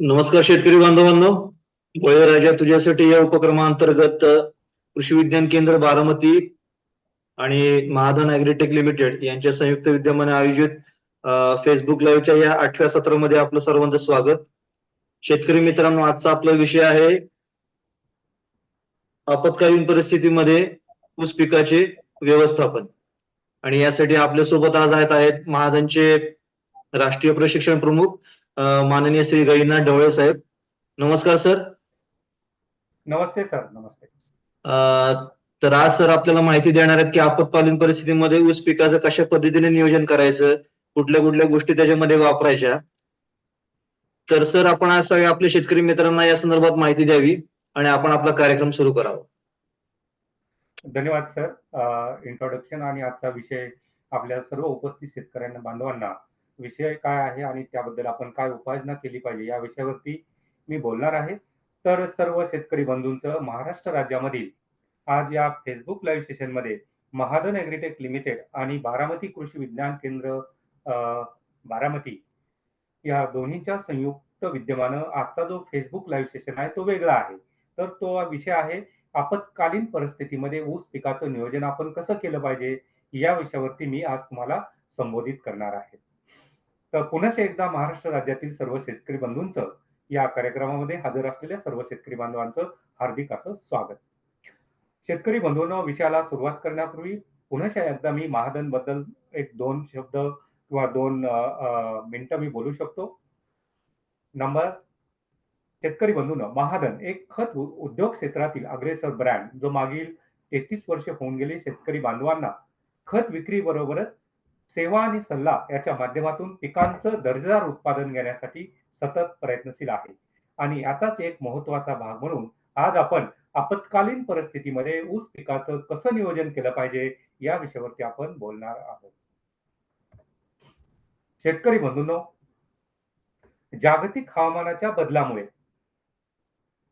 नमस्कार शेतकरी बांधवांनो. बळे राजा तुझ्यासाठी या उपक्रमांतर्गत कृषी विज्ञान केंद्र बारामती आणि महाधन अॅग्रीटेक लिमिटेड यांच्या संयुक्त विद्यमाने आयोजित फेसबुक लाईव्हच्या या आठव्या सत्रामध्ये आपलं सर्वांचं स्वागत. शेतकरी मित्रांनो आजचा आपला विषय आहे आपत्कालीन परिस्थितीमध्ये ऊस पिकाचे व्यवस्थापन. आणि यासाठी आपल्यासोबत आज आहेत आहेत महाधनचे राष्ट्रीय प्रशिक्षण प्रमुख माननीय श्री गैनाथ ढवळे साहेब. नमस्कार सर. नमस्ते सर. नमस्ते. तर आज सर आपल्याला माहिती देणार आहेत की आपत्कालीन परिस्थितीमध्ये ऊस पिकाचं कशा पद्धतीने नियोजन करायचं कुठल्या कुठल्या गोष्टी त्याच्यामध्ये वापरायच्या. तर सर आपण आज सगळ्या आपल्या शेतकरी मित्रांना या संदर्भात माहिती द्यावी आणि आपण आपला कार्यक्रम सुरू करावा. धन्यवाद सर. इंट्रोडक्शन आणि आजचा विषय आपल्या सर्व उपस्थित शेतकऱ्यांना बांधवांना विषय काय आहे आणि त्याबद्दल आपण काय उपाययोजना केली पाहिजे या विषयावरती मी बोलणार आहे. तर सर्व शेतकरी बंधूंचं महाराष्ट्र राज्यामधील आज या फेसबुक लाईव्ह सेशनमध्ये महादन एग्रीटेक लिमिटेड आणि बारामती कृषी विज्ञान केंद्र बारामती या दोन्हीच्या संयुक्त विद्यमानं आजचा जो फेसबुक लाईव्ह सेशन आहे तो वेगळा आहे. तर तो विषय आहे आपत्कालीन परिस्थितीमध्ये ऊस पिकाचं नियोजन आपण कसं केलं पाहिजे या विषयावरती मी आज तुम्हाला संबोधित करणार आहे. तर पुन्हा एकदा महाराष्ट्र राज्यातील सर्व शेतकरी बंधूंचं या कार्यक्रमामध्ये हजर असलेल्या सर्व शेतकरी बांधवांचं हार्दिक असं स्वागत. शेतकरी बंधूंनो विषयाला सुरुवात करण्यापूर्वी पुन्हा एकदा मी महादनबद्दल एक दोन शब्द किंवा दोन अ, मिनिटं मी बोलू शकतो. नंबर शेतकरी बंधून महादन एक खत उ- उद्योग क्षेत्रातील अग्रेसर ब्रँड जो मागील तेहतीस वर्ष होऊन गेले शेतकरी बांधवांना खत विक्री बरोबरच सेवा आणि सल्ला याच्या माध्यमातून पिकांचं दर्जेदार उत्पादन घेण्यासाठी सतत प्रयत्नशील आहे. आणि याचाच एक महत्त्वाचा भाग म्हणून आज आपण आपत्कालीन परिस्थितीमध्ये ऊस पिकाचं कसं नियोजन केलं पाहिजे या विषयावरती आपण बोलणार आहोत. शेतकरी बंधूंनो जागतिक हवामानाच्या बदलामुळे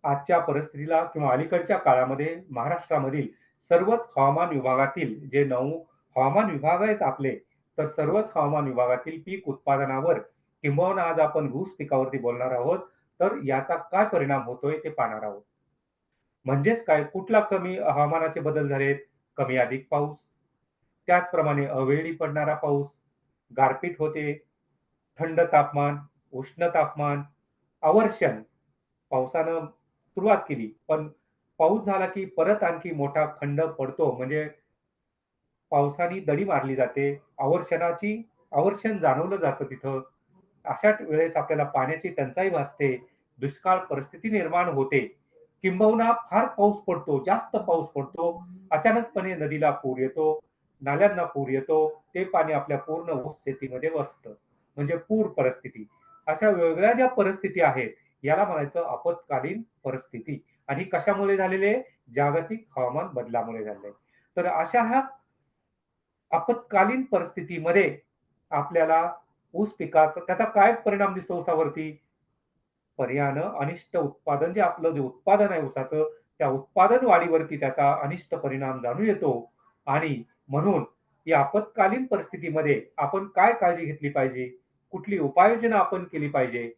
आजच्या परिस्थितीला किंवा अलीकडच्या काळामध्ये महाराष्ट्रामधील सर्वच हवामान विभागातील जे नऊ हवामान विभाग आहेत आपले तर सर्वच हवामान विभागातील पीक उत्पादनावर किंबहुना आज आपण ऊस पिकावरती बोलणार आहोत. तर याचा काय परिणाम होतोय ते पाहणार आहोत. म्हणजेच काय कुठला कमी हवामानाचे बदल झालेत? कमी अधिक पाऊस. त्याचप्रमाणे अवेळी पडणारा पाऊस. गारपीट होते. थंड तापमान उष्ण तापमान अवर्षण पावसानं सुरुवात केली. पण पाऊस झाला की परत आणखी मोठा खंड पडतो. म्हणजे पावसाने दडी मारली जाते. आवर्षणाची आवर्षण जाणवलं जातं तिथं. अशा वेळेस आपल्याला पाण्याची टंचाई भासते. दुष्काळ परिस्थिती निर्माण होते. किंबहुना फार पाऊस पडतो जास्त पाऊस पडतो. अचानकपणे नदीला पूर येतो नाल्यांना पूर येतो. ते पाणी आपल्या पूर्ण ऊस शेतीमध्ये वसतं. म्हणजे पूर परिस्थिती. अशा वेगळ्या ज्या परिस्थिती आहेत याला म्हणायचं आपत्कालीन परिस्थिती. आणि कशामुळे झालेले? जागतिक हवामान बदलामुळे झाले. तर अशा ह्या आपत्कालीन परिस्थितीमध्ये आपल्याला ऊस पिकाचा त्याचा काय परिणाम दिसतो ऊसावरती? पर्यायानं अनिष्ट उत्पादन जे आपलं जे उत्पादन आहे ऊसाचं त्या उत्पादन वाढीवरती त्याचा अनिष्ट परिणाम जाणून येतो. आणि म्हणून या आपत्कालीन परिस्थितीमध्ये आपण काय काळजी घेतली पाहिजे? कुठली उपाययोजना आपण केली पाहिजे?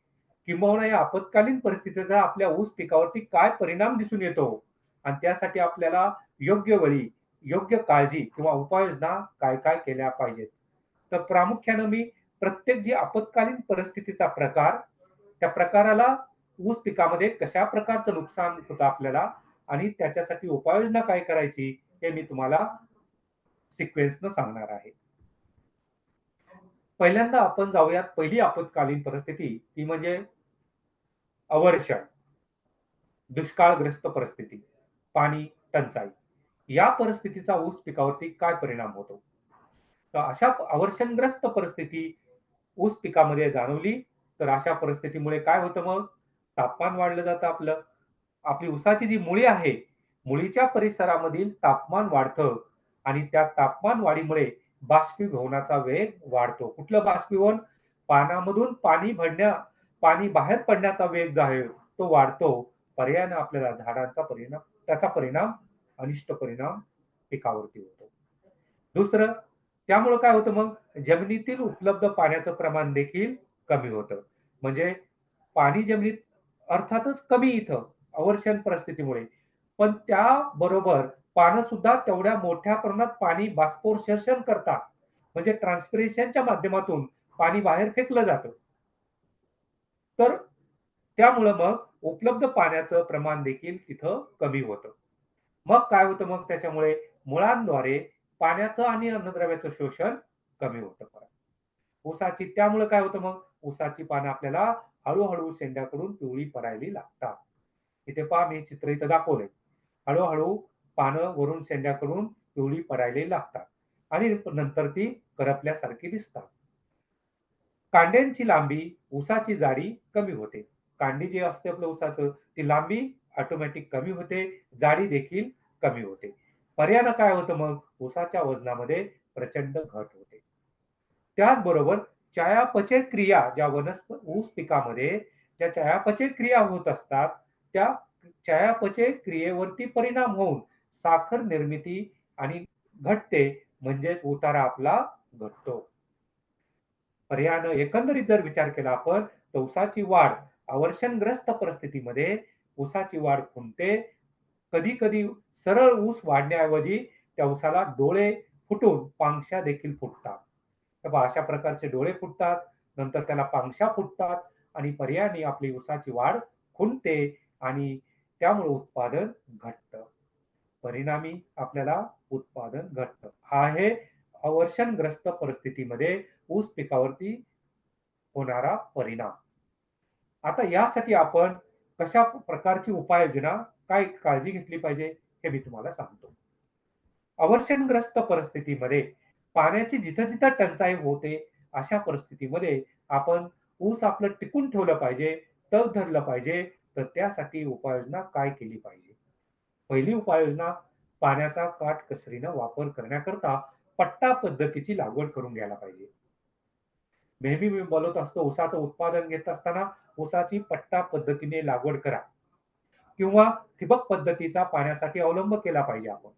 किंबहुना या आपत्कालीन परिस्थितीचा आपल्या ऊस पिकावरती काय परिणाम दिसून येतो? आणि त्यासाठी आपल्याला योग्य वेळी योग्य काळजी किंवा उपाययोजना काय काय केल्या पाहिजेत? तर प्रामुख्यानं मी प्रत्येक जी आपत्कालीन परिस्थितीचा प्रकार त्या प्रकाराला ऊस पिकामध्ये कशा प्रकारचं नुकसान होतं आपल्याला आणि त्याच्यासाठी उपाययोजना काय करायची हे मी तुम्हाला सिक्वेन्सनं सांगणार आहे. पहिल्यांदा आपण जाऊयात पहिली आपत्कालीन परिस्थिती ती म्हणजे अवर्षण दुष्काळग्रस्त परिस्थिती पाणी टंचाई. या परिस्थितीचा ऊस पिकावरती काय परिणाम होतो? तर अशा अवर्षणग्रस्त परिस्थिती ऊस पिकामध्ये जाणवली तर अशा परिस्थितीमुळे काय होतं मग? तापमान वाढलं जातं आपलं. आपली ऊसाची जी मुळी आहे मुळीच्या परिसरामधील तापमान वाढतं आणि त्या तापमान वाढीमुळे बाष्पीभवनाचा वेग वाढतो. कुठलं बाष्पीभवन? पानामधून पाणी भरण्या पाणी बाहेर पडण्याचा वेग जो आहे तो वाढतो. पर्यायानं आपल्याला झाडांचा परिणाम त्याचा परिणाम अनिष्ट परिणाम पिकावरती होतो. दुसरं त्यामुळे काय होतं मग? जमिनीतील उपलब्ध पाण्याचं प्रमाण देखील कमी होतं. म्हणजे पाणी जमिनीत अर्थातच कमी इथं अवर्षण परिस्थितीमुळे. पण त्याबरोबर पानं सुद्धा तेवढ्या मोठ्या प्रमाणात पाणी बाष्पोत्सर्जन करतात. म्हणजे ट्रान्सपिरेशनच्या माध्यमातून पाणी बाहेर फेकलं जातं. तर त्यामुळं मग उपलब्ध पाण्याचं प्रमाण देखील तिथं कमी होतं. मग काय होतं? मग त्याच्यामुळे मुळांद्वारे पाण्याचं आणि अन्नद्रव्याचं शोषण कमी होतं परत. ऊसाची त्यामुळे काय होतं मग? ऊसाची पानं आपल्याला हळूहळू शेंड्याकडून पिवळी पडायला लागतात. इथे पहा मी चित्र इथं दाखवले हळूहळू पानं वरून शेंड्याकडून पिवळी पडायला लागतात आणि नंतर ती करपल्यासारखी दिसतात. कांड्यांची लांबी ऊसाची जाडी कमी होते. कांडी जी असते आपलं ऊसाचं ती लांबी ऑटोमॅटिक कमी होते. जाडी देखील कमी होते. पर्यायानं काय होतं मग? ऊसाच्या वजनामध्ये प्रचंड घट होते. त्याचबरोबर चयापचय क्रिया ज्या वनस्प ऊस पिकामध्ये ज्या चयापचय क्रिया होत असतात त्या चयापचय क्रियेवरती परिणाम होऊन साखर निर्मिती आणि घटते म्हणजेच उतारा आपला घटतो. पर्यायानं एकंदरीत जर विचार केला आपण तर उसाची वाढ अवर्षणग्रस्त परिस्थितीमध्ये उसाची वाढ खुंटते कधी कधी सरळ ऊस वाढण्याऐवजी त्या ऊसाला डोळे फुटून पांगशा देखील फुटतात. अशा प्रकारचे डोळे फुटतात नंतर त्याला पांगशा फुटतात आणि पर्यायाने आपली ऊसाची वाढ खुंटते आणि त्यामुळे उत्पादन घटतं. परिणामी आपल्याला उत्पादन घटतं. हा आहे अवर्षणग्रस्त परिस्थितीमध्ये ऊस पिकावरती होणारा परिणाम. आता यासाठी आपण कशा प्रकारची उपाययोजना काय काळजी घेतली पाहिजे हे मी तुम्हाला सांगतो. अवर्षणग्रस्त परिस्थितीमध्ये पाण्याची जिथं जिथं टंचाई होते अशा परिस्थितीमध्ये आपण ऊस आपलं टिकून ठेवलं पाहिजे तग धरलं पाहिजे तर त्यासाठी उपाययोजना काय केली पाहिजे? पहिली उपाययोजना पाण्याचा काटकसरीनं वापर करण्याकरता पट्टा पद्धतीची लागवड करून घ्यायला पाहिजे. नेहमी मी बोलत असतो ऊसाचं उत्पादन घेत असताना ऊसाची पट्टा पद्धतीने लागवड करा. किंवा ठिबक पद्धतीचा पाण्यासाठी अवलंब केला पाहिजे आपण.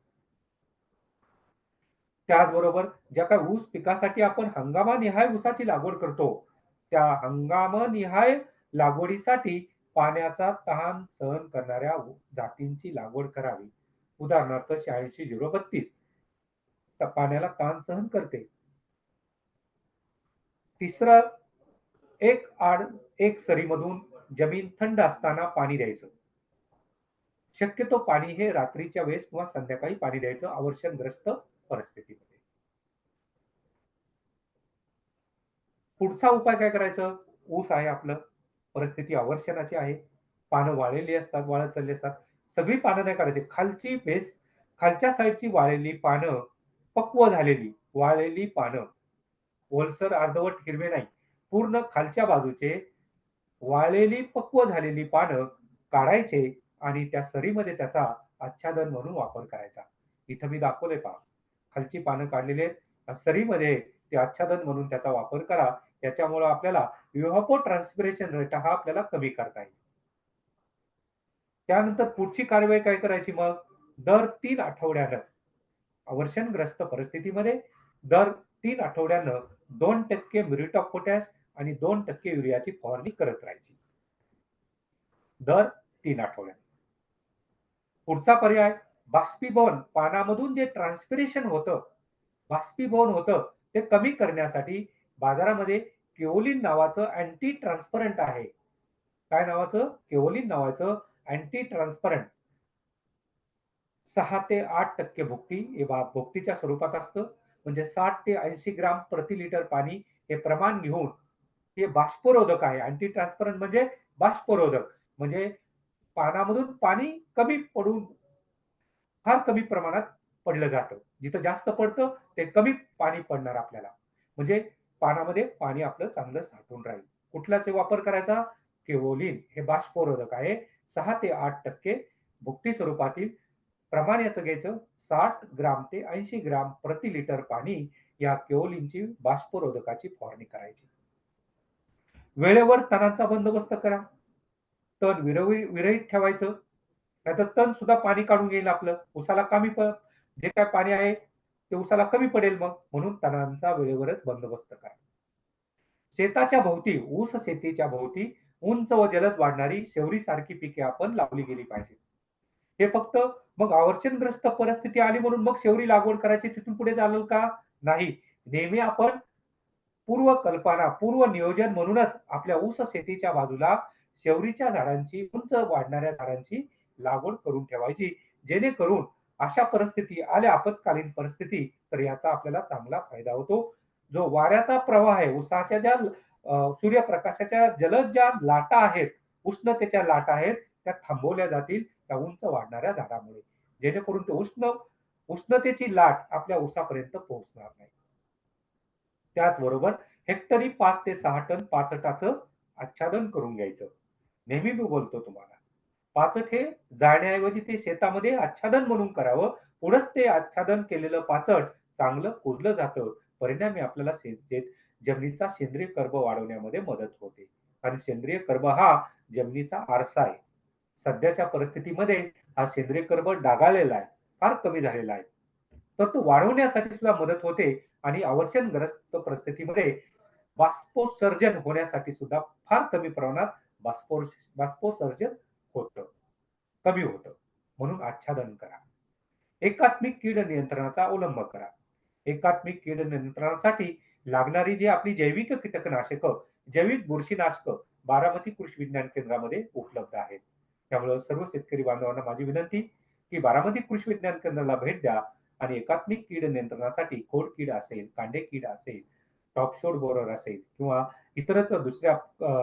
त्याचबरोबर ज्या काही ऊस पिकासाठी आपण हंगामानिहाय ऊसाची लागवड करतो त्या हंगामनिहाय लागवडीसाठी पाण्याचा तहान सहन करणाऱ्या जातींची लागवड करावी. उदाहरणार्थ शहाऐंशी झिरो बत्तीस. पाण्याला ताण सहन करते. तिसरं एक आड एक सरीमधून जमीन थंड असताना पाणी द्यायचं. शक्यतो पाणी हे रात्रीच्या वेळेस किंवा संध्याकाळी पाणी द्यायचं आवर्षणग्रस्त परिस्थितीमध्ये. पुढचा उपाय काय करायचं? ऊस आहे आपलं. परिस्थिती अवर्षणाची आहे. पानं वाळलेली असतात वाळत चालली असतात. सगळी पानं नाही करायची. खालची बेस खालच्या साईडची वाळलेली पानं पक्व झालेली वाळलेली पानं. ओलसर अर्धवट हिरवे नाही. पूर्ण खालच्या बाजूचे वाळलेली पक्व झालेली पानं काढायचे आणि त्या सरीमध्ये त्याचा आच्छादन म्हणून वापर करायचा. इथं मी दाखवले पहा. खालची पानं काढलेले आहेत. सरीमध्ये ते आच्छादन म्हणून त्याचा वापर करा. याच्यामुळे आपल्याला युहापो ट्रान्सपिरेशन रेट हा आपल्याला कमी करता येईल. त्यानंतर पुढची कारवाई काय करायची मग? दर तीन आठवड्यानं अवर्षणग्रस्त परिस्थितीमध्ये दर तीन आठवड्यानं दोन टक्के म्युरिट ऑफ पोटॅश आणि दोन टक्के युरियाची फवारणी करत राहायची. दर तीन आठवड्यानं. पुढचा पर्याय बाष्पीभवन. पानामधून जे ट्रान्सपिरेशन होतं बाष्पीभवन होतं ते कमी करण्यासाठी बाजारामध्ये केओलिन नावाचं अँटी ट्रान्सपरंट आहे. काय नावाचं? केओलिन नावाचं अँटी ट्रान्सपरंट सहा ते आठ टक्के भुकटी हे भुकटीच्या स्वरूपात असतं. म्हणजे साठ ते ऐंशी ग्राम प्रति लिटर पाणी हे प्रमाण घेऊन हे बाष्परोधक आहे. अँटी ट्रान्सपरंट म्हणजे बाष्परोधक. म्हणजे पानामधून पाणी कमी पडून फार कमी प्रमाणात पडलं जातं. जिथं जास्त पडतं ते कमी पाणी पडणार आपल्याला. म्हणजे पानामध्ये पाणी आपलं चांगलं साठून राहील. कुठलाच वापर करायचा? केवोलिन हे बाष्पोरोधक आहे. सहा ते आठ टक्के भुकटी स्वरूपातील प्रमाण याचं घ्यायचं. साठ ग्राम ते ऐंशी ग्राम प्रति लिटर पाणी या केओलिनची बाष्परोधकाची फवारणी करायची. वेळेवर तणांचा बंदोबस्त करा. तण विरवी विरहित ठेवायचं. नाहीतर तण सुद्धा पाणी काढून घेईल आपलं. उसाला कमी प जे काय पाणी आहे ते उसाला कमी पडेल मग. म्हणून तणांचा वेळेवरच बंदोबस्त करा. शेताच्या भोवती ऊस शेतीच्या भोवती उंच व जलद वाढणारी शेवरी सारखी पिके आपण लावली गेली पाहिजे हे फक्त मग अवर्षणग्रस्त परिस्थिती आली म्हणून मग शेवरी लागवड करायची तिथून पुढे चालेल का? नाही. नेहमी आपण पूर्व कल्पना पूर्व नियोजन म्हणूनच आपल्या ऊस शेतीच्या बाजूला शेवरीच्या झाडांची उंच वाढणाऱ्या झाडांची लागवड करून ठेवायची. जेणेकरून अशा परिस्थिती आल्या आपत्कालीन परिस्थिती तर याचा आपल्याला चांगला फायदा होतो. जो वाऱ्याचा प्रवाह आहे उसाच्या ज्या सूर्यप्रकाशाच्या जलद ज्या लाटा आहेत उष्णतेच्या लाटा आहेत त्या थांबवल्या जातील त्या उंच वाढणाऱ्या झाडामुळे. जेणेकरून ते उष्ण उष्णतेची लाट आपल्या उसापर्यंत पोहोचणार नाही. त्याचबरोबर हेक्टरी पाच ते सहा टन पाचटाचं आच्छादन करून घ्यायचं. नेहमी मी बोलतो तुम्हाला. पाचट हे जाळण्याऐवजी ते शेतामध्ये आच्छादन म्हणून करावं. पुढंच ते आच्छादन केलेलं पाचट चांगलं कुजलं जातं. परिणामी आपल्याला जमिनीचा सेंद्रिय कर्ब वाढवण्यामध्ये मदत होते. आणि सेंद्रिय कर्ब हा जमिनीचा आरसा आहे. सध्याच्या परिस्थितीमध्ये हा सेंद्रिय कर्ब डागाळलेला आहे. फार कमी झालेला आहे. तर तो वाढवण्यासाठी सुद्धा मदत होते आणि अवर्षणग्रस्त परिस्थितीमध्ये बाष्पोत्सर्जन होण्यासाठी सुद्धा फार कमी प्रमाणात बाष्पो बाष्पोत्सर्जन होतं. कमी होतं. म्हणून आच्छादन करा. एकात्मिक कीड नियंत्रणाचा अवलंब करा. एकात्मिक कीड नियंत्रणासाठी लागणारी जी आपली जैविक कीटकनाशक जैविक बुरशीनाशक बारामती कृषी विज्ञान केंद्रामध्ये उपलब्ध आहेत. त्यामुळे सर्व शेतकरी बांधवांना माझी विनंती की बारामती कृषी विज्ञान केंद्राला भेट द्या आणि एकात्मिक कीड नियंत्रणासाठी खोड कीड असेल कांडे कीड असेल टॉपशोड बोरर असेल किंवा इतरत्र दुसऱ्या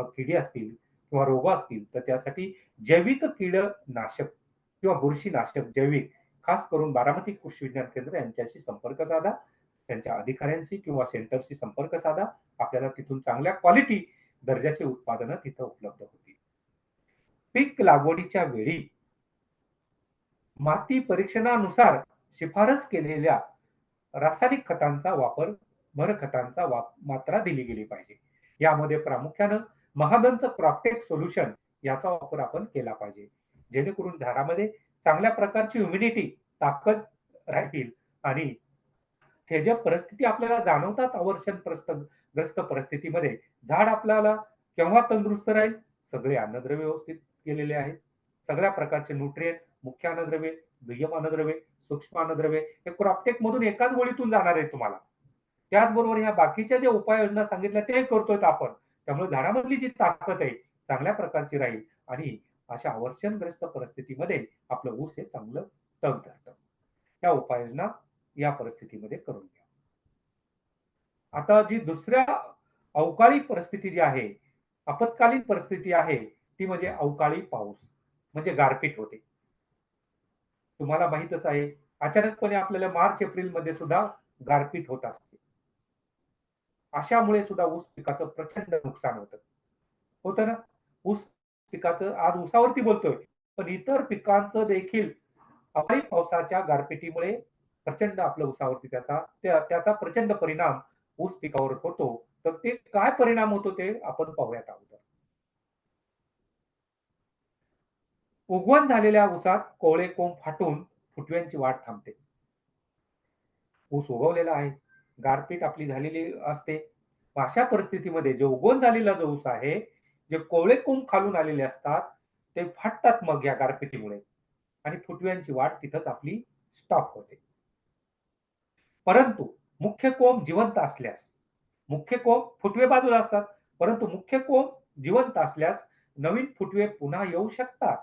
किडी असतील किंवा रोग असतील तर त्यासाठी जैविक कीडनाशक किंवा बुरशीनाशक जैविक खास करून बारामती कृषी विज्ञान केंद्र यांच्याशी संपर्क साधा त्यांच्या अधिकाऱ्यांशी किंवा सेंटरशी संपर्क साधा. आपल्याला तिथून चांगल्या क्वालिटी दर्जाची उत्पादनं तिथं उपलब्ध होतील. पीक लागवडीच्या वेळी माती परीक्षणानुसार शिफारस केलेल्या रासायनिक खतांचा वापर मर खतांचा वाप मात्रा दिली गेली पाहिजे. यामध्ये प्रामुख्यानं महादनचं क्रॉपटेक सोल्युशन याचा वापर आपण केला पाहिजे. जेणेकरून झाडामध्ये चांगल्या प्रकारची ह्युमिडिटी ताकद राहील आणि हे ज्या परिस्थिती आपल्याला जाणवतात अवर्षण ग्रस्त परिस्थितीमध्ये झाड आपल्याला केव्हा तंदुरुस्त राहील? सगळे अन्नद्रव्य व्यवस्थित केलेले आहेत. सगळ्या प्रकारचे न्यूट्रिएंट मुख्य अन्नद्रव्ये दुय्यम अन्नद्रव्ये सूक्ष्म अन्नद्रव्ये हे क्रॉपटेक मधून एकाच गोळीतून जाणार आहे तुम्हाला. त्याचबरोबर ह्या बाकीच्या ज्या उपाययोजना सांगितल्या ते करतोय आपण. त्यामुळे झाडामधली जी ताकद आहे चांगल्या प्रकारची राहील आणि अशा अवर्षणग्रस्त परिस्थितीमध्ये आपलं ऊस हे चांगलं तग धरतं या उपाययोजना या परिस्थितीमध्ये करून घ्या. आता जी दुसऱ्या अवकाळी परिस्थिती जी आहे आपत्कालीन परिस्थिती आहे ती म्हणजे अवकाळी पाऊस म्हणजे गारपीट होते. तुम्हाला माहितच आहे अचानकपणे आपल्याला मार्च एप्रिलमध्ये सुद्धा गारपीट होत असते. अशामुळे सुद्धा ऊस पिकाचं प्रचंड नुकसान होतं. होतं ना? ऊस पिकाचं आज ऊसावरती बोलतोय. पण इतर पिकांचं देखील अवाई पावसाच्या गारपिटीमुळे प्रचंड आपल्या ऊसावरती त्याचा त्याचा प्रचंड परिणाम ऊस पिकावर होतो. तर ते काय परिणाम होतो ते आपण पाहूयात अगोदर. उगवण झालेल्या ऊसात कोवळे कोंब फाटून फुटव्यांची वाट थांबते. ऊस उगवलेला आहे. गारपीट आपली झालेली असते. अशा परिस्थितीमध्ये जे उगवून झालेला जो ऊस आहे जे कोवळे कोंब खालून आलेले असतात ते फाटतात मग या गारपिटीमुळे. आणि फुटव्यांची वाट तिथंच आपली स्टॉप होते. परंतु मुख्य कोंब जिवंत असल्यास मुख्य कोंब फुटवे बाजूला असतात परंतु मुख्य कोंब जिवंत असल्यास नवीन फुटवे पुन्हा येऊ शकतात.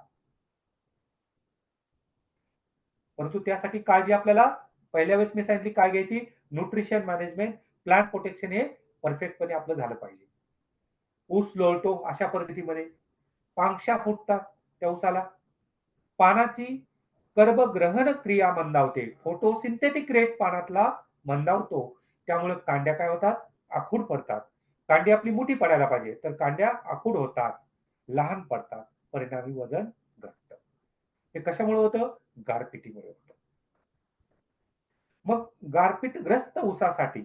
परंतु त्यासाठी काळजी आपल्याला पहिल्या वेळेस मी सांगितली काय घ्यायची? न्यूट्रिशन मॅनेजमेंट प्लांट प्रोटेक्शन हे परफेक्टपणे आपलं झालं पाहिजे. ऊस लोळतो अशा परिस्थितीमध्ये. पांक्षा फुटतात त्या ऊसाला. पानाची कर्बग्रहण क्रिया मंदावते. Photosynthetic rate पानातला मंदावतो. त्यामुळे कांड्या काय होतात? आखूड पडतात. कांडी आपली मोठी पडायला पाहिजे तर कांड्या आखूड होतात. लहान पडतात. परिणामी वजन घटतं. हे कशामुळे होतं? गारपिटीमुळे होतं. मग गारपीटग्रस्त ऊसासाठी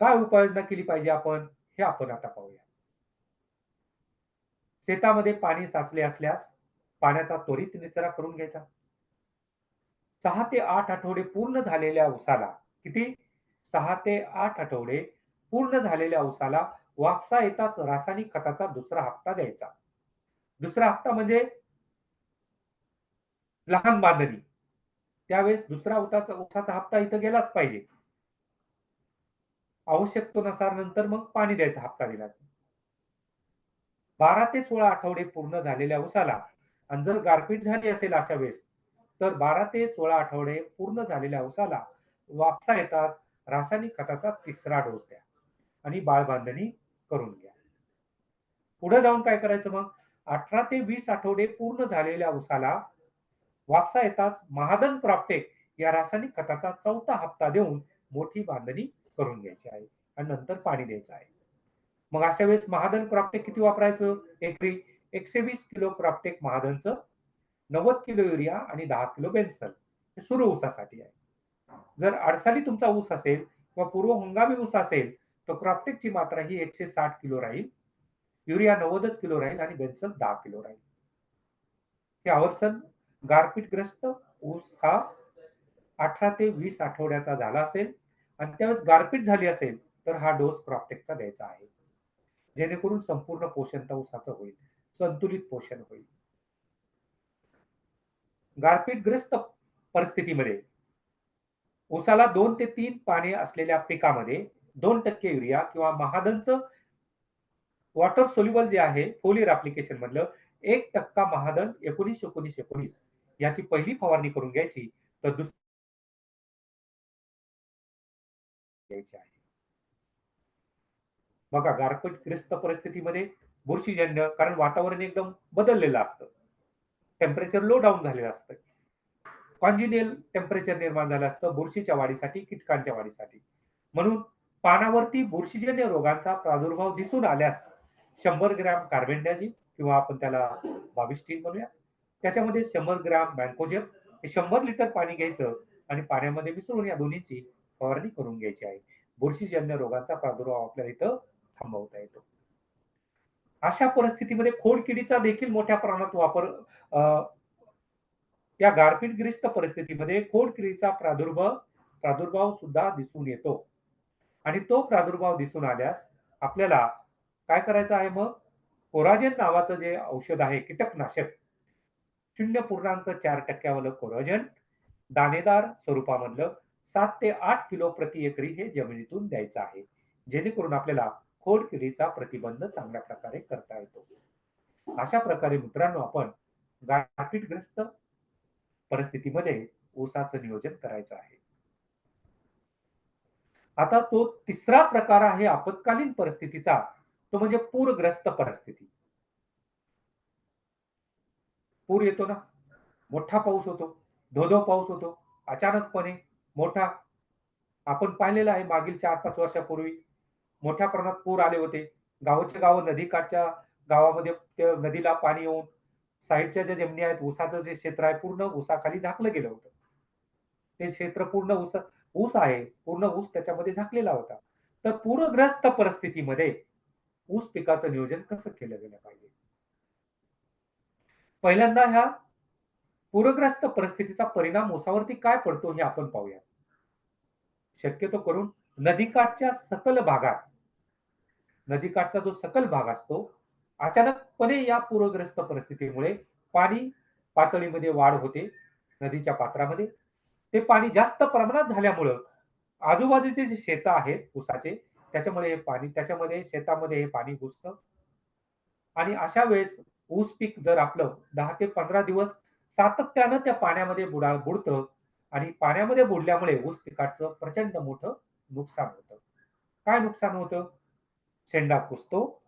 काय उपाययोजना केली पाहिजे आपण? हे आपण आता पाहूया. शेतामध्ये पाणी साचले असल्यास पाण्याचा त्वरित निचरा करून घ्यायचा. सहा ते आठ आठवडे पूर्ण झालेल्या ऊसाला किती? सहा ते आठ आठवडे पूर्ण झालेल्या ऊसाला वापसा येताच रासायनिक खताचा दुसरा हप्ता द्यायचा. दुसरा हप्ता म्हणजे लहान बांधणी त्यावेळेस दुसरा उताचा उसाचा हप्ता इथं गेलाच पाहिजे. आवश्यकतेनुसार नंतर मग पाणी द्यायचा हप्ता दिला. बारा ते सोळा आठवडे पूर्ण झालेल्या उसाला आणि जर गारपीट झाली असेल अशा वेळेस तर बारा ते सोळा आठवडे पूर्ण झालेल्या उसाला वापसा येताच रासायनिक खताचा तिसरा डोस द्या आणि बाळ बांधणी करून घ्या. पुढे जाऊन काय करायचं मग? अठरा ते वीस आठवडे पूर्ण झालेल्या उसाला वापसा येताच महादन प्राप्टेक या रासायनिक खताचा चौथा हप्ता देऊन मोठी बांधणी करून घ्यायची आहे आणि नंतर पाणी द्यायचं आहे. मग अशा वेळेस महादन प्राप्टेक किती वापरायचं? एकरी एकशे वीस किलो प्राप्टेक महादनचं नव्वद किलो युरिया आणि दहा किलो बेन्सल हे सुरू ऊसासाठी आहे. जर अडसाली तुमचा ऊस असेल किंवा पूर्व हंगामी ऊस असेल तर क्रॉपटेकची मात्रा ही एकशे साठ किलो राहील. युरिया नव्वदच किलो राहील आणि बेन्सल दहा किलो राहील. हे आवर्सन गारपीटग्रस्त ऊस हा अठरा ते वीस आठवड्याचा झाला असेल आणि त्यावेळेस गारपीट झाली असेल तर हा डोस क्रॉपटेकचा द्यायचा आहे. जेणेकरून संपूर्ण पोषण त्या ऊसाचं होईल संतुलित पोषण होईल. गारपीटग्रस्त परिस्थितीमध्ये ऊसाला दोन ते तीन पाने असलेल्या पिकामध्ये दोन टक्के युरिया किंवा महादनचं वॉटर सोल्युबल जे आहे फोलियर अप्लिकेशन मधलं एक टक्का महादन एकोणीस एकोणीस एकोणीस याची पहिली फवारणी करून घ्यायची तर दुसरी घ्यायची आहे. बघा गारपटग्रस्त परिस्थितीमध्ये बुरशीजन्य कारण वातावरण एकदम बदललेलं असतं. टेम्परेचर लो डाऊन झालेलं असतं. कॉन्जिनियल टेम्परेचर निर्माण झालं असतं बुरशीच्या वाढीसाठी कीटकांच्या वाढीसाठी. म्हणून पानावरती बुरशीजन्य रोगांचा प्रादुर्भाव दिसून आल्यास शंभर ग्रॅम कार्बेंडॅजिन किंवा आपण त्याला बावीस टीन म्हणूया त्याच्यामध्ये शंभर ग्रॅम बँकोजेप हे शंभर लिटर पाणी घ्यायचं आणि पाण्यामध्ये मिसळून या दोन्हीची फवारणी करून घ्यायची आहे. बुरशीजन्य रोगांचा प्रादुर्भाव आपल्याला इथं थांबवता येतो. अशा परिस्थितीमध्ये खोडकिडीचा देखील मोठ्या प्रमाणात वापर अं, या गारपीटग्रस्त परिस्थितीमध्ये खोडकिडीचा प्रादुर्भाव प्रादुर्भाव सुद्धा दिसून येतो. आणि तो प्रादुर्भाव दिसून आल्यास आपल्याला काय करायचं आहे मग? कोराजेन नावाचं जे औषध आहे कीटकनाशक शून्य पूर्णांक चार टक्क्यावालं कोरोजन दाणेदार स्वरूपामधलं सात ते आठ किलो प्रति एकरी हे जमिनीतून द्यायचं आहे. जेणेकरून आपल्याला खोडकिडीचा प्रतिबंध चांगल्या प्रकारे करता येतो. अशा प्रकारे मित्रांनो आपण गारपीटग्रस्त परिस्थितीमध्ये ऊसाचं नियोजन करायचं आहे. आता तो तिसरा प्रकार आहे आपत्कालीन परिस्थितीचा तो म्हणजे पूरग्रस्त परिस्थिती. पूर येतो ना? मोठा पाऊस होतो धोधो पाऊस होतो. अचानकपणे मोठा आपण पाहिलेलं आहे मागील चार पाच वर्षापूर्वी. मोठ्या प्रमाणात पूर आले होते. गावाच्या गाव नदीकाठच्या गावामध्ये त्या नदीला पाणी येऊन साईडच्या ज्या जमिनी आहेत ऊसाचं जे क्षेत्र आहे पूर्ण ऊसाखाली झाकलं गेलं होतं. ते क्षेत्र पूर्ण ऊस ऊस आहे पूर्ण ऊस त्याच्यामध्ये झाकलेला होता. तर पूरग्रस्त परिस्थितीमध्ये ऊस पिकाचं नियोजन कसं केलं गेलं पाहिजे? पहिल्यांदा ह्या पूरग्रस्त परिस्थितीचा परिणाम ओसावरती काय पडतो हे आपण पाहूया. शक्यतो करून नदीकाठच्या सकल भागात नदीकाठचा जो सकल भाग असतो अचानकपणे या पूरग्रस्त परिस्थितीमुळे पाणी पातळीमध्ये वाढ होते नदीच्या पात्रामध्ये. ते पाणी जास्त प्रमाणात झाल्यामुळं आजूबाजूचे जे शेत आहेत ऊसाचे त्याच्यामध्ये हे पाणी त्याच्यामध्ये शेतामध्ये हे पाणी घुसतं. आणि अशा वेळेस ऊस पीक जर आपलं दहा ते पंधरा दिवस सातत्यानं त्या पाण्यामध्ये बुडा बुडतं आणि पाण्यामध्ये बुडल्यामुळे ऊस पिकाचं प्रचंड मोठं नुकसान होतं. काय नुकसान होतं? शेंडा कुसतो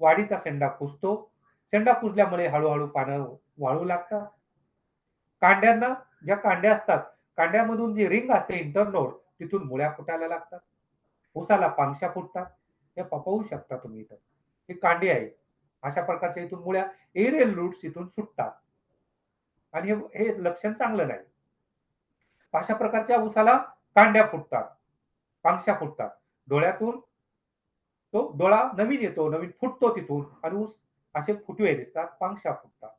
वाढीचा शेंडा कुसतो शेंडा कुजल्यामुळे हळूहळू पानं वाळू लागतात. कांड्यांना ज्या कांड्या असतात कांड्यामधून जी रिंग असते इंटरनोड तिथून मुळ्या फुटायला लागतात. ऊसाला पांगशा फुटतात. हे पपवू शकता तुम्ही इथं. ही कांडी आहे. अशा प्रकारच्या इथून मुळ्या एरियल रूट्स इथून सुटतात. आणि हे लक्षण चांगलं नाही. अशा प्रकारच्या ऊसाला कांड्या फुटतात पांगशा फुटतात. डोळ्यातून तो डोळा नवीन येतो नवीन फुटतो तिथून आणि ऊस असे फुटवे दिसतात पांगशा फुटतात.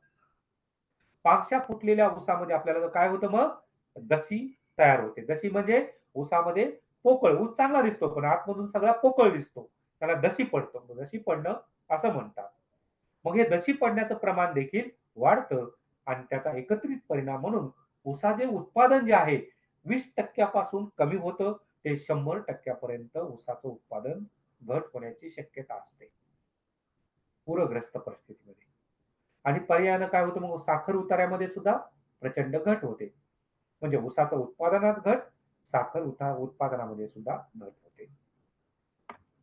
पांगशा फुटलेल्या ऊसामध्ये आपल्याला काय होतं मग? दशी तयार होते. दशी म्हणजे ऊसामध्ये पोकळ ऊस चांगला दिसतो पण आतमधून सगळा पोकळ दिसतो. त्याला दशी पडतो. दशी पडणं असं म्हणतात. मग हे दशी पडण्याचं प्रमाण देखील वाढतं आणि त्याचा एकत्रित परिणाम म्हणून उसाचे उत्पादन जे आहे वीस टक्क्यापासून कमी होतं. ते शंभर टक्क्यापर्यंत उसाचं उत्पादन घट होण्याची शक्यता असते. पूरग्रस्त परिस्थितीमध्ये. आणि पर्यायानं काय होतं? मग साखर उतार्यामध्ये सुद्धा प्रचंड घट होते. म्हणजे उसाचं उत्पादनात घट साखर उता उत्पादनामध्ये सुद्धा घट होते.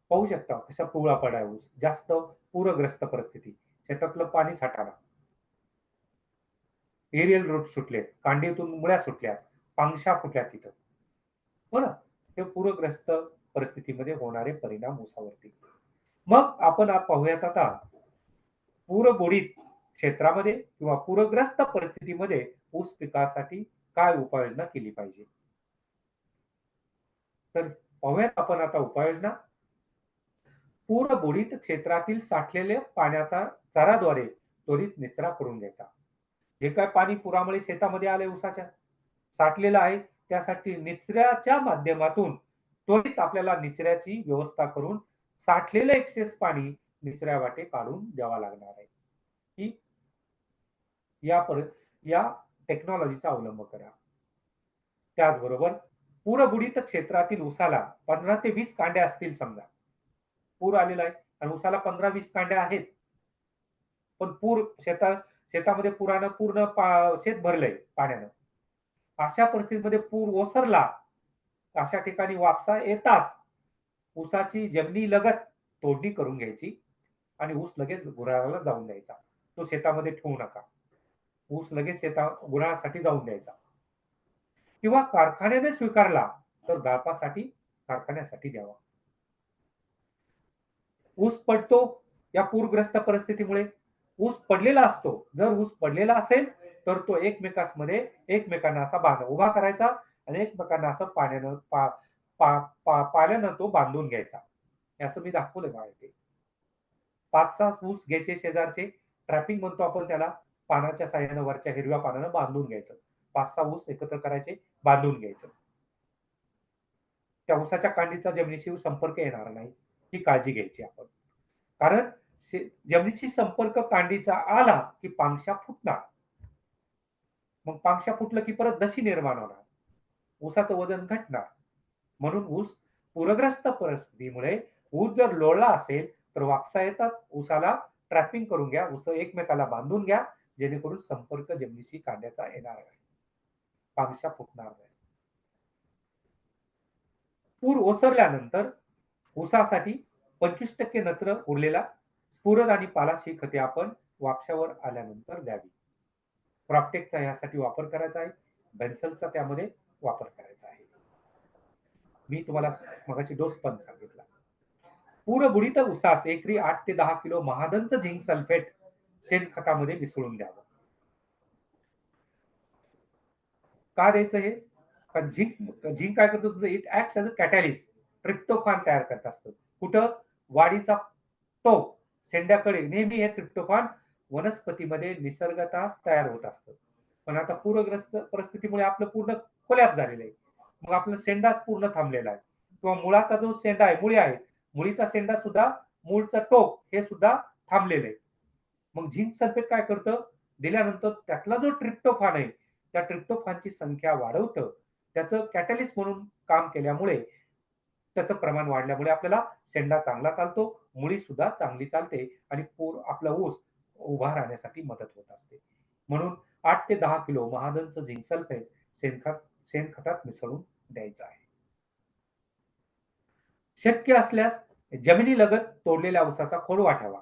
पाहू शकता कसा पिवळा पडाय ऊस जास्त पूरग्रस्त परिस्थिती. शेतातलं पाणी साठाना एरियल रोड सुटले कांडीतून मुळ्या सुटल्या पांगशा फुटल्या तिथं. हो ना? हे पूरग्रस्त परिस्थितीमध्ये होणारे परिणाम ऊसावरती मग आपण पाहूयात आता पूरबोडीत क्षेत्रामध्ये किंवा पूरग्रस्त परिस्थितीमध्ये ऊस पिकासाठी काय उपाययोजना केली पाहिजे? तर पाहूयात आपण आता उपाययोजना. पूरबुडीत क्षेत्रातील साठलेले पाण्याचा चराद्वारे त्वरित निचरा करून घ्यायचा. जे काय पाणी पुरामुळे शेतामध्ये आलंय उसाच्या साठलेलं आहे त्यासाठी निचऱ्याच्या माध्यमातून त्वरित आपल्याला निचऱ्याची व्यवस्था करून साठलेलं एक्सेस पाणी निचऱ्या वाटे काढून द्यावा लागणार आहे. की या पर या टेक्नॉलॉजीचा अवलंब करा. त्याचबरोबर पूरबुडीत क्षेत्रातील उसाला पंधरा ते वीस कांड्या असतील समजा. पूर आलेला आहे. आणि उसाला पंधरा वीस कांड्या आहेत. पण पूर शेता शेतामध्ये पुरानं पूर्ण शेत भरलंय पाण्यानं. अशा परिस्थितीमध्ये पूर ओसरला अशा ठिकाणी वापसा येताच ऊसाची जमिनी लगत तोडणी करून घ्यायची आणि ऊस लगेच गुराळाला जाऊन द्यायचा. तो शेतामध्ये ठेवू नका. ऊस लगेच शेता गुराळासाठी जाऊन द्यायचा. किंवा कारखान्याने स्वीकारला तर गाळपासाठी कारखान्यासाठी द्यावा. ऊस पडतो या पूरग्रस्त परिस्थितीमुळे. ऊस पडलेला असतो. जर ऊस पडलेला असेल तर तो एकमेकांमध्ये एकमेकांना असा बांध उभा करायचा आणि एकमेकांना असं पाण्यानं पा, पा, पा, पाल्यानं तो बांधून घ्यायचा. असं मी दाखवलं बघा ते. पाच सहा ऊस घ्यायचे शेजारचे. ट्रॅपिंग म्हणतो आपण त्याला. पानाच्या साह्यानं वरच्या हिरव्या पानानं बांधून घ्यायचं. पाच सहा ऊस एकत्र करायचे बांधून घ्यायचं. त्या ऊसाच्या कांडीचा जमिनीशी संपर्क येणार नाही. ही काळजी घ्यायची आपण. कारण जमिनीशी संपर्क कांडीचा आला की पांगशा फुटणार. मग पांगशा फुटलं की परत दशी निर्माण होणार. ऊसाचं वजन घटणार. म्हणून ऊस पूरग्रस्त परिस्थितीमुळे ऊस जर लोळला असेल तर वापसा येताच ऊसाला ट्रॅपिंग करून घ्या. ऊस एकमेकाला बांधून घ्या. जेणेकरून संपर्क जमिनीशी कांद्याचा येणार नाही. पांगशा फुटणार नाही. पूर ओसरल्यानंतर ऊसासाठी पंचवीस टक्के नत्र उरलेला स्फुरद आणि पालाशी खते आपण वापशावर आल्यानंतर द्यावी. प्रॉप्टेकचा यासाठी वापर करायचा आहे. बेन्सलचा त्यामध्ये वापर करायचा आहे. मी तुम्हाला मगाशी डोस पण सांगितला. पूर बुडीत उसास एकरी आठ ते दहा किलो महादनचं झिंक सल्फेट शेणखतामध्ये मिसळून द्यावं. का द्यायचं हे? झिंक झिंक काय करतो? It act as a catalyst tryptophan तयार करत असतं. कुठं? वाढीचा टोक शेंड्याकडे. नेहमी हे ट्रिप्टोफान वनस्पतीमध्ये निसर्गताच तयार होत असतं. पण आता पूरग्रस्त परिस्थितीमुळे आपलं पूर्ण कोल्याप झालेलं आहे. मग आपलं शेंडाच पूर्ण थांबलेला आहे. किंवा मुळाचा जो शेंडा आहे मुळी आहे मुळीचा शेंडा सुद्धा मूळचा टोक हे सुद्धा थांबलेलं आहे. मग झिंक सल्फेट काय करतं? दिल्यानंतर त्यातला जो ट्रिप्टोफान आहे त्या ट्रिप्टोफानची संख्या वाढवतं. त्याचं कॅटलिस्ट म्हणून काम केल्यामुळे त्याचं प्रमाण वाढल्यामुळे आपल्याला शेंडा चांगला चालतो मुळी सुद्धा चांगली चालते आणि पूर आपला ऊस उभा राहण्यासाठी मदत होत असते. म्हणून आठ ते दहा किलो महादनचं झिंक सल्फेट शेणखत शेणखतात मिसळून द्यायचं आहे. शक्य असल्यास जमिनीलगत तोडलेल्या ऊसाचा खोडवा ठेवा.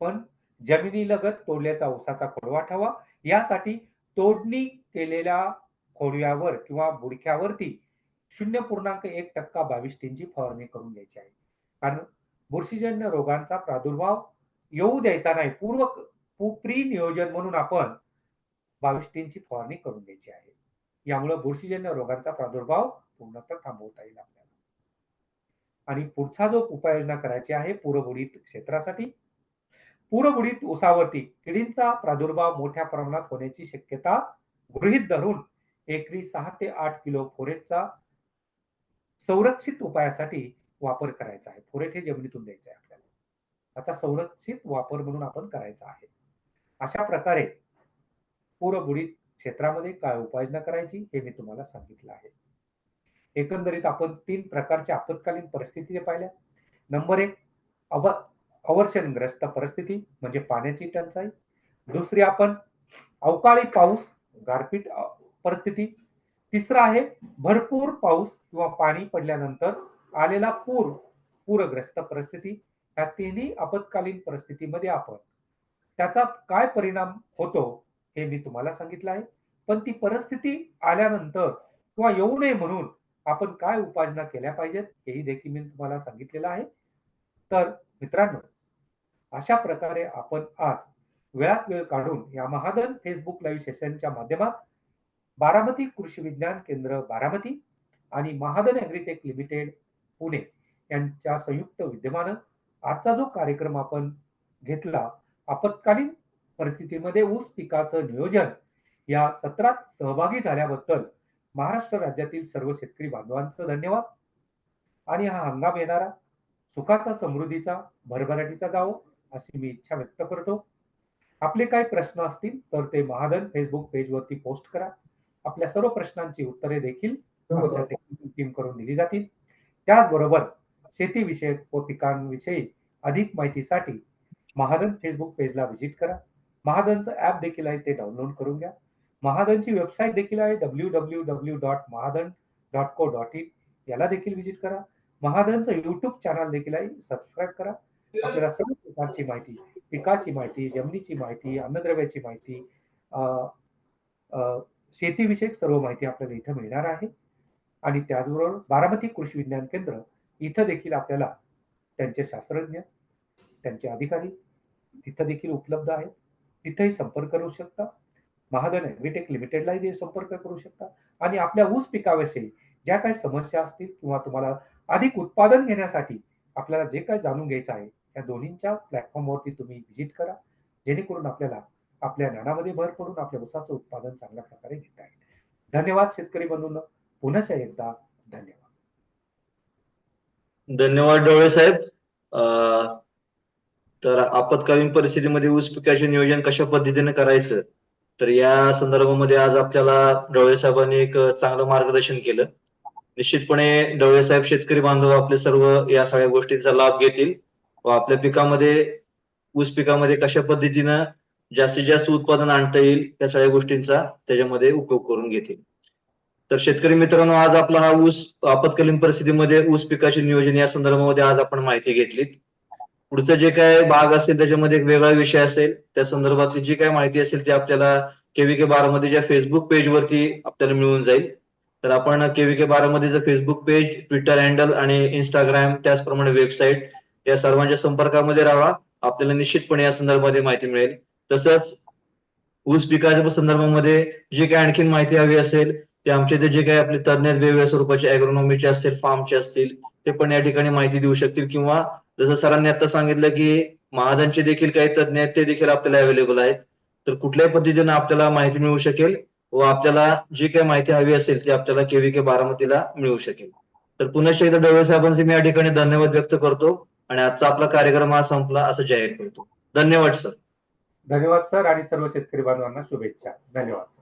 पण जमिनीलगत तोडल्याचा ऊसाचा खोडवा ठेवा. यासाठी तोडणी केलेल्या खोडव्यावर किंवा बुडक्यावरती शून्य पूर्णांक एक टक्का बावीस फवारणी करून घ्यायची आहे. कारण बुरशीजन्य रोगांचा प्रादुर्भाव येऊ द्यायचा नाही. पूर्व प्री नियोजन म्हणून आपण बावीस फवारणी करून द्यायची आहे. यामुळे बुरशीजन्य रोगांचा प्रादुर्भाव पूर्णतः थांबवता येईल आपल्याला. आणि पुढचा जो उपाययोजना करायची आहे पूरबुडीत क्षेत्रासाठी. पूरबुडीत उसावरती किडींचा प्रादुर्भाव मोठ्या प्रमाणात होण्याची शक्यता गृहीत धरून एकरी सहा ते आठ किलो फोरेटचा संरक्षित उपायासाठी वापर करायचा आहे. फोरेट हे जमिनीतून द्यायचं आहे आपल्याला. त्याचा संरक्षित वापर म्हणून आपण करायचा आहे. अशा प्रकारे पूरबुडीत क्षेत्रामध्ये काय उपाययोजना करायची हे मी तुम्हाला सांगितलं आहे. एकंदरीत आपण तीन प्रकारच्या आपत्कालीन परिस्थिती पाहिल्या. नंबर एक अव अवर्षणग्रस्त परिस्थिती म्हणजे पाण्याची टंचाई. दुसरी आपण अवकाळी पाऊस गारपीट परिस्थिती. तिसरा आहे भरपूर पाऊस किंवा पाणी पडल्यानंतर आलेला पूर पूरग्रस्त परिस्थिती या तिन्ही आपत्कालीन परिस्थितीमध्ये आपण. त्याचा काय परिणाम होतो हे मी तुम्हाला सांगितलं आहे. पण ती परिस्थिती आल्यानंतर किंवा येऊ नये म्हणून आपण काय उपाययोजना केल्या पाहिजेत हेही देखील मी तुम्हाला सांगितलेलं आहे. तर मित्रांनो अशा प्रकारे आपण आज वेळात वेळ काढून या महादन फेसबुक लाईव्ह सेशनच्या माध्यमात बारामती कृषी विज्ञान केंद्र बारामती आणि महादन ॲग्रीटेक लिमिटेड पुणे यांच्या संयुक्त विद्यमानं आजचा जो कार्यक्रम आपण घेतला आपत्कालीन परिस्थितीमध्ये ऊस पिकाचं नियोजन या सत्रात सहभागी झाल्याबद्दल महाराष्ट्र राज्यातील सर्व शेतकरी बांधवांचं धन्यवाद. आणि हा हंगाम येणारा सुखाचा समृद्धीचा भरभराटीचा जावो अशी मी इच्छा व्यक्त करतो. आपले काही प्रश्न असतील तर ते महादन फेसबुक पेजवरती पोस्ट करा. आपल्या सर्व प्रश्नांची उत्तरे देखील आमच्या टेक्निकल टीम करून दिली जातील. त्याचबरोबर शेतीविषयक व पिकांविषयी अधिक माहितीसाठी महादन फेसबुक पेजला व्हिजिट करा. महादनचं ऍप देखील आहे ते डाउनलोड करून घ्या. महादनची वेबसाईट देखील आहे W W W dot Mahadhan dot co dot in याला देखील व्हिजिट करा. महादनचं युट्यूब चॅनल देखील आहे सबस्क्राईब करा. आपल्याला सर्व प्रकारची माहिती पिकाची माहिती जमिनीची माहिती अन्नद्रव्याची माहिती शेतीविषयक सर्व माहिती आपल्याला इथं मिळणार आहे. आणि त्याचबरोबर बारामती कृषी विज्ञान केंद्र इथं देखील आपल्याला त्यांचे शास्त्रज्ञ त्यांचे अधिकारी तिथं देखील उपलब्ध आहेत. तिथेही संपर्क करू शकता. महादन ॲग्रीटेक लिमिटेडलाही ते संपर्क करू शकता. आणि आपल्या ऊस पिकाविषयी ज्या काही समस्या असतील किंवा तुम्हाला अधिक उत्पादन घेण्यासाठी आपल्याला जे काही जाणून घ्यायचं आहे या दोन्हींच्या प्लॅटफॉर्मवरती तुम्ही व्हिजिट करा. जेणेकरून आपल्याला आपल्या ज्ञानामध्ये भर पडून आपल्या ऊसाचं उत्पादन चांगल्या प्रकारे घेता येईल. धन्यवाद शेतकरी बंधूंनो. पुन्हा एकदा धन्यवाद. धन्यवाद डोळे साहेब. तर आपत्कालीन परिस्थितीमध्ये ऊस पिकाचे नियोजन कशा पद्धतीने करायचं? तर या संदर्भामध्ये आज आपल्याला डोळे साहेबांनी एक चांगलं मार्गदर्शन केलं. निश्चितपणे डोळे साहेब शेतकरी बांधव आपले सर्व या सगळ्या गोष्टींचा लाभ घेतील व आपल्या पिकामध्ये ऊस पिकामध्ये कशा पद्धतीनं जास्तीत जास्त उत्पादन आणता येईल या सगळ्या गोष्टींचा त्याच्यामध्ये उपयोग करून घेतील. तर शेतकरी मित्रांनो आज आपला हा ऊस आपत्कालीन परिस्थितीमध्ये ऊस पिकाचे नियोजन या संदर्भामध्ये आज आपण माहिती घेतली पुढचं जे काय भाग असेल त्याच्यामध्ये एक वेगळा विषय असेल. त्या संदर्भातली जी काय माहिती असेल ती आपल्याला केव्हीके बारामतीच्या फेसबुक पेजवरती आपल्याला मिळून जाईल. तर आपण केव्हीके बारामतीचं फेसबुक पेज ट्विटर हँडल आणि इंस्टाग्राम त्याचप्रमाणे वेबसाईट या सर्वांच्या संपर्कामध्ये राहा. आपल्याला निश्चितपणे या संदर्भामध्ये माहिती मिळेल. तसंच ऊस पिकाच्या संदर्भामध्ये जे काही आणखीन माहिती हवी असेल ते आमचे इथे जे काही आपले तज्ञ वेगवेगळ्या स्वरूपाचे अॅग्रोनॉमीचे असतील फार्मचे असतील ते पण या ठिकाणी माहिती देऊ शकतील. किंवा जसं सरांनी आता सांगितलं की महाजनचे देखील काही तज्ञ आहेत ते देखील आपल्याला अवेलेबल आहेत. तर कुठल्याही पद्धतीने आपल्याला माहिती मिळू शकेल व आपल्याला जी काही माहिती हवी असेल ती आपल्याला केव्हीके बारामतीला मिळू शकेल. तर पुनश्च एकदा डोळे साहेबांचे मी या ठिकाणी धन्यवाद व्यक्त करतो आणि आजचा आपला कार्यक्रम हा संपला असं जाहीर करतो. धन्यवाद सर. धन्यवाद सर आणि सर्व शेतकरी बांधवांना शुभेच्छा. धन्यवाद सर.